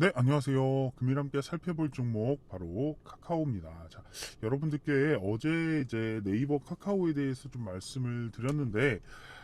네, 안녕하세요. 금일 함께 살펴볼 종목 바로 카카오입니다. 자, 여러분들께 어제 이제 네이버 카카오에 대해서 좀 말씀을 드렸는데,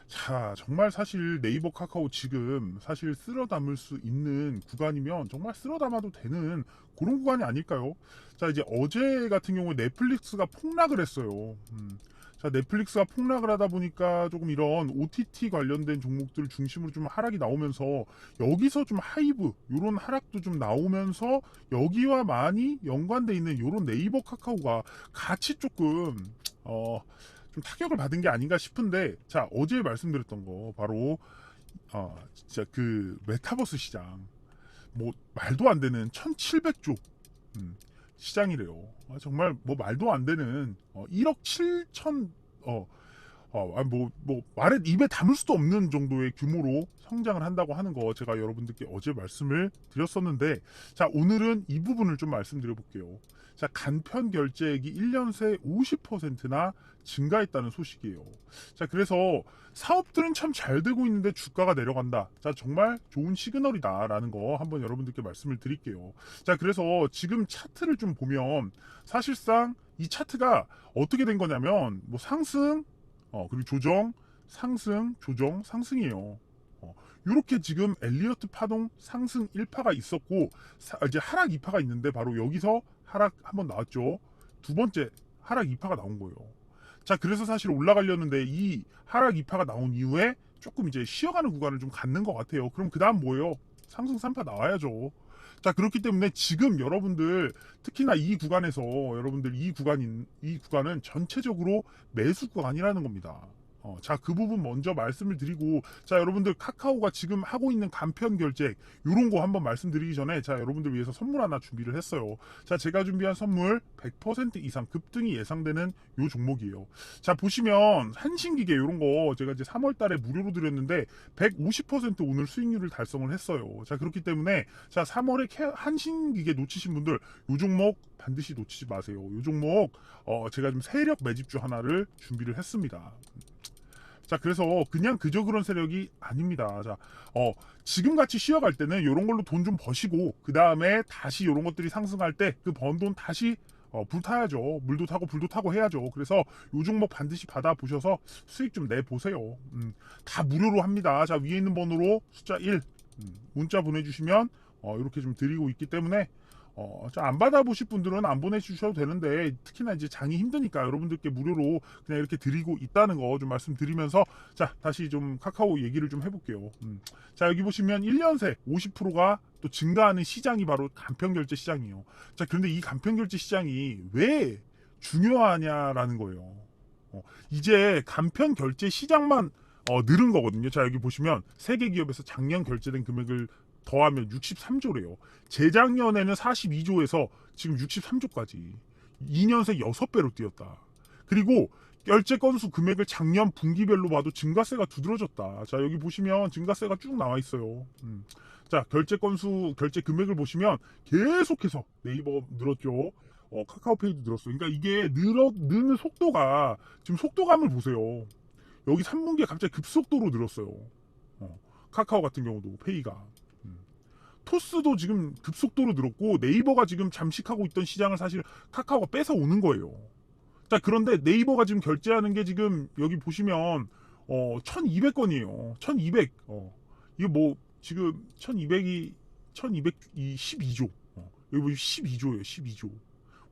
자, 정말 사실 네이버 카카오 지금 사실 쓸어 담을 수 있는 구간이면 정말 쓸어 담아도 되는 그런 구간이 아닐까요? 자, 이제 어제 같은 경우에 넷플릭스가 폭락을 했어요. 음. 자, 넷플릭스가 폭락을 하다 보니까 조금 이런 OTT 관련된 종목들 중심으로 좀 하락이 나오면서 여기서 좀 하이브 요런 하락도 좀 나오면서 여기와 많이 연관돼 있는 요런 네이버 카카오가 같이 조금 어 좀 타격을 받은 게 아닌가 싶은데 자 어제 말씀드렸던 거 바로 어 진짜 그 메타버스 시장 뭐 말도 안 되는 1700조 음, 시장이래요 아, 정말 뭐 말도 안 되는 어, 1억 7천 어 어, 뭐, 뭐, 말에 입에 담을 수도 없는 정도의 규모로 성장을 한다고 하는 거 제가 여러분들께 어제 말씀을 드렸었는데, 자, 오늘은 이 부분을 좀 말씀드려 볼게요. 자, 간편 결제액이 1년 새 50%나 증가했다는 소식이에요. 자, 그래서 사업들은 참 잘 되고 있는데 주가가 내려간다. 자, 정말 좋은 시그널이다라는 거 한번 여러분들께 말씀을 드릴게요. 자, 그래서 지금 차트를 좀 보면 사실상 이 차트가 어떻게 된 거냐면 뭐 상승, 어, 그리고 조정, 상승, 조정, 상승이에요. 어, 이렇게 지금 엘리어트 파동 상승 1파가 있었고 사- 이제 하락 2파가 있는데 바로 여기서 하락 한번 나왔죠. 두 번째 하락 2파가 나온 거예요. 자, 그래서 사실 올라가려는데 이 하락 2파가 나온 이후에 조금 이제 쉬어가는 구간을 좀 갖는 것 같아요. 그럼 그 다음 뭐예요? 상승 3파 나와야죠. 자, 그렇기 때문에 지금 여러분들 특히나 이 구간에서 여러분들 이 구간인 이 구간은 전체적으로 매수 구간이라는 겁니다. 어, 자, 그 부분 먼저 말씀을 드리고, 자, 여러분들 카카오가 지금 하고 있는 간편 결제, 요런 거 한번 말씀드리기 전에, 자, 여러분들 위해서 선물 하나 준비를 했어요. 자, 제가 준비한 선물 100% 이상 급등이 예상되는 요 종목이에요. 자, 보시면, 한신기계 요런 거 제가 이제 3월 달에 무료로 드렸는데, 150% 오늘 수익률을 달성을 했어요. 자, 그렇기 때문에, 자, 3월에 한신기계 놓치신 분들, 요 종목 반드시 놓치지 마세요. 요 종목, 어, 제가 좀 세력 매집주 하나를 준비를 했습니다. 자, 그래서 그냥 그저 그런 세력이 아닙니다. 자, 어, 지금 같이 쉬어갈 때는 이런 걸로 돈 좀 버시고, 그 다음에 다시 이런 것들이 상승할 때 그 번 돈 다시 어, 불 타야죠. 물도 타고 불도 타고 해야죠. 그래서 요 종목 반드시 받아 보셔서 수익 좀 내 보세요. 음, 다 무료로 합니다. 자, 위에 있는 번호로 숫자 1 음, 문자 보내주시면 어, 이렇게 좀 드리고 있기 때문에 어, 자, 안 받아보실 분들은 안 보내주셔도 되는데, 특히나 이제 장이 힘드니까 여러분들께 무료로 그냥 이렇게 드리고 있다는 거 좀 말씀드리면서, 자, 다시 좀 카카오 얘기를 좀 해볼게요. 음. 자, 여기 보시면 1년 새 50%가 또 증가하는 시장이 바로 간편결제 시장이에요. 자, 그런데 이 간편결제 시장이 왜 중요하냐라는 거예요. 어, 이제 간편 결제 시장만 어, 늘은 거거든요. 자, 여기 보시면 세계 기업에서 작년 결제된 금액을 더하면 63조래요. 재작년에는 42조에서 지금 63조까지 2년 새 6배로 뛰었다. 그리고 결제 건수 금액을 작년 분기별로 봐도 증가세가 두드러졌다. 자, 여기 보시면 증가세가 쭉 나와 있어요. 음. 자, 결제 건수, 결제 금액을 보시면 계속해서 네이버 늘었죠. 어, 카카오페이도 늘었어. 그러니까 이게 늘어, 느는 속도가 지금 속도감을 보세요. 여기 3분기에 갑자기 급속도로 늘었어요. 어, 카카오 같은 경우도 페이가. 토스도 지금 급속도로 늘었고 네이버가 지금 잠식하고 있던 시장을 사실 카카오가 뺏어 오는 거예요. 자 그런데 네이버가 지금 결제하는 게 지금 여기 보시면 어 1200건이에요. 1200. 어. 이거 뭐 지금 1200이 1200이 12조. 어. 여기 보시면 12조예요. 12조.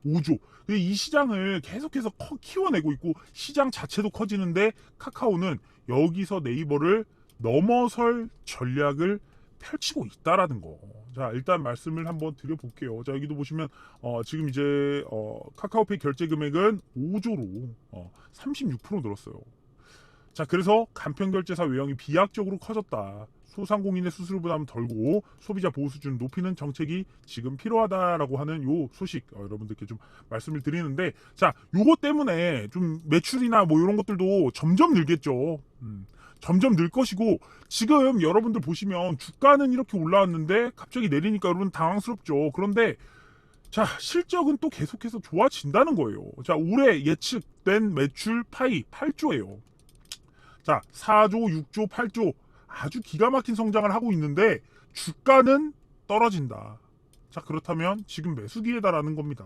5조. 근데 이 시장을 계속해서 커, 키워내고 있고 시장 자체도 커지는데 카카오는 여기서 네이버를 넘어설 전략을 펼치고 있다라는 거. 자, 일단 말씀을 한번 드려볼게요. 자, 여기도 보시면, 어, 지금 이제, 어, 카카오페이 결제 금액은 5조로, 어, 36% 늘었어요. 자, 그래서 간편 결제사 외형이 비약적으로 커졌다. 소상공인의 수수료 부담을 덜고 소비자 보호 수준을 높이는 정책이 지금 필요하다라고 하는 요 소식 어, 여러분들께 좀 말씀을 드리는데 자 요거 때문에 좀 매출이나 뭐 이런 것들도 점점 늘겠죠 음, 점점 늘 것이고 지금 여러분들 보시면 주가는 이렇게 올라왔는데 갑자기 내리니까 여러분 당황스럽죠 그런데 자 실적은 또 계속해서 좋아진다는 거예요 자 올해 예측된 매출 파이 8조예요 자 4조 6조 8조 아주 기가 막힌 성장을 하고 있는데 주가는 떨어진다. 자, 그렇다면 지금 매수기회다라는 겁니다.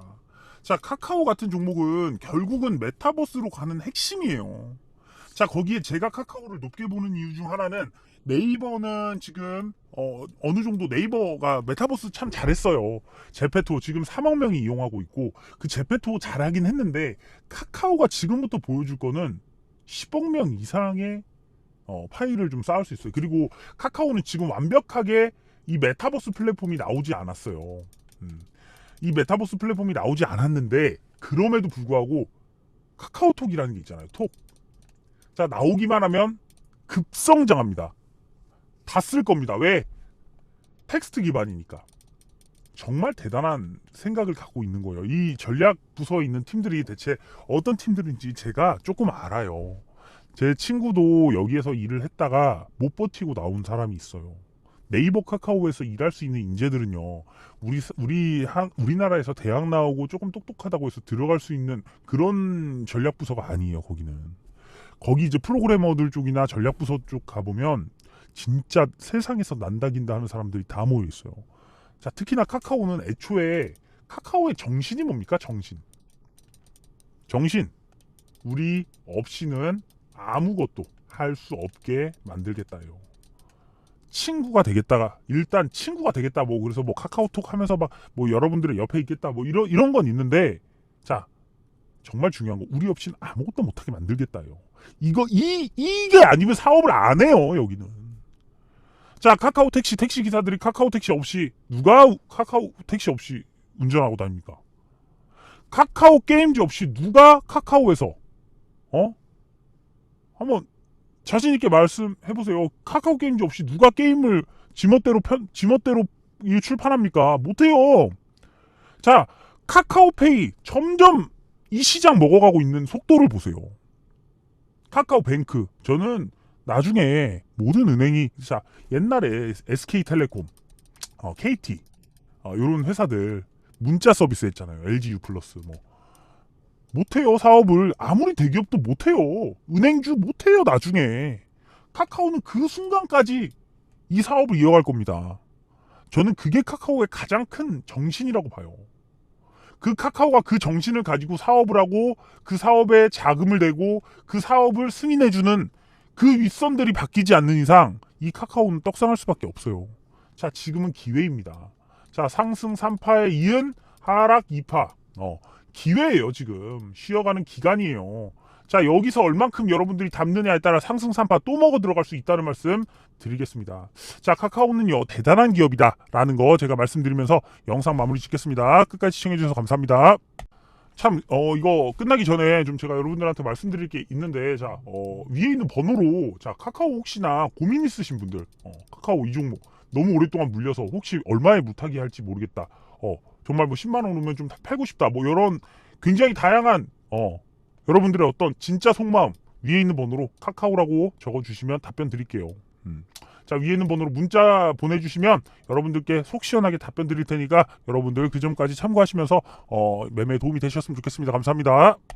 자, 카카오 같은 종목은 결국은 메타버스로 가는 핵심이에요. 자, 거기에 제가 카카오를 높게 보는 이유 중 하나는 네이버는 지금 어, 어느 정도 네이버가 메타버스 참 잘했어요. 제페토 지금 3억 명이 이용하고 있고 그 제페토 잘하긴 했는데 카카오가 지금부터 보여줄 거는 10억 명 이상의 어, 파일을 좀 쌓을 수 있어요. 그리고 카카오는 지금 완벽하게 이 메타버스 플랫폼이 나오지 않았어요. 음. 이 메타버스 플랫폼이 나오지 않았는데 그럼에도 불구하고 카카오톡이라는 게 있잖아요. 톡. 자 나오기만 하면 급성장합니다. 다 쓸 겁니다. 왜? 텍스트 기반이니까. 정말 대단한 생각을 갖고 있는 거예요. 이 전략 부서에 있는 팀들이 대체 어떤 팀들인지 제가 조금 알아요. 제 친구도 여기에서 일을 했다가 못 버티고 나온 사람이 있어요. 네이버 카카오에서 일할 수 있는 인재들은요, 우리 우리 한 우리나라에서 대학 나오고 조금 똑똑하다고 해서 들어갈 수 있는 그런 전략 부서가 아니에요. 거기는 거기 이제 프로그래머들 쪽이나 전략 부서 쪽 가보면 진짜 세상에서 난다긴다 하는 사람들이 다 모여 있어요. 자, 특히나 카카오는 애초에 카카오의 정신이 뭡니까? 정신. 정신. 우리 없이는 아무것도 할 수 없게 만들겠다요. 친구가 되겠다가 일단 친구가 되겠다 뭐 그래서 뭐 카카오톡 하면서 막 뭐 여러분들의 옆에 있겠다 뭐 이런 이런 건 있는데 자 정말 중요한 거 우리 없이는 아무것도 못하게 만들겠다요. 이거 이 이게 아니면 사업을 안 해요 여기는. 자 카카오 택시 택시 기사들이 카카오 택시 없이 누가 카카오 택시 없이 운전하고 다닙니까? 카카오 게임즈 없이 누가 카카오에서 어 한번 자신 있게 말씀해 보세요. 카카오 게임즈 없이 누가 게임을 지멋대로 편 지멋대로 이 출판합니까? 못해요. 자 카카오페이 점점 이 시장 먹어가고 있는 속도를 보세요. 카카오뱅크 저는 나중에 모든 은행이 자 옛날에 SK텔레콤, 어, KT 어, 이런 회사들 문자 서비스 했잖아요. LGU 플러스 뭐 못해요 사업을 아무리 대기업도 못해요. 은행주 못해요 나중에 카카오는 그 순간까지 이 사업을 이어갈 겁니다. 저는 그게 카카오의 가장 큰 정신이라고 봐요. 그 카카오가 그 정신을 가지고 사업을 하고 그 사업에 자금을 대고 그 사업을 승인해주는 그 윗선들이 바뀌지 않는 이상 이 카카오는 떡상할 수밖에 없어요. 자, 지금은 기회입니다. 자, 상승 3파에 이은 하락 2파. 어, 기회예요, 지금. 쉬어가는 기간이에요. 자, 여기서 얼만큼 여러분들이 담느냐에 따라 상승 3파 또 먹어 들어갈 수 있다는 말씀 드리겠습니다. 자, 카카오는요, 대단한 기업이다. 라는 거 제가 말씀드리면서 영상 마무리 짓겠습니다. 끝까지 시청해주셔서 감사합니다. 참, 어, 이거 끝나기 전에 좀 제가 여러분들한테 말씀드릴 게 있는데, 자, 어, 위에 있는 번호로, 자, 카카오 혹시나 고민 있으신 분들, 어, 카카오 이 종목 너무 오랫동안 물려서 혹시 얼마에 무타기 할지 모르겠다. 어, 정말 뭐 10만원 오면 좀 팔고 싶다. 뭐 이런 굉장히 다양한, 어, 여러분들의 어떤 진짜 속마음 위에 있는 번호로 카카오라고 적어주시면 답변 드릴게요. 음. 자 위에 있는 번호로 문자 보내주시면 여러분들께 속 시원하게 답변 드릴 테니까 여러분들 그 점까지 참고하시면서 어, 매매에 도움이 되셨으면 좋겠습니다. 감사합니다.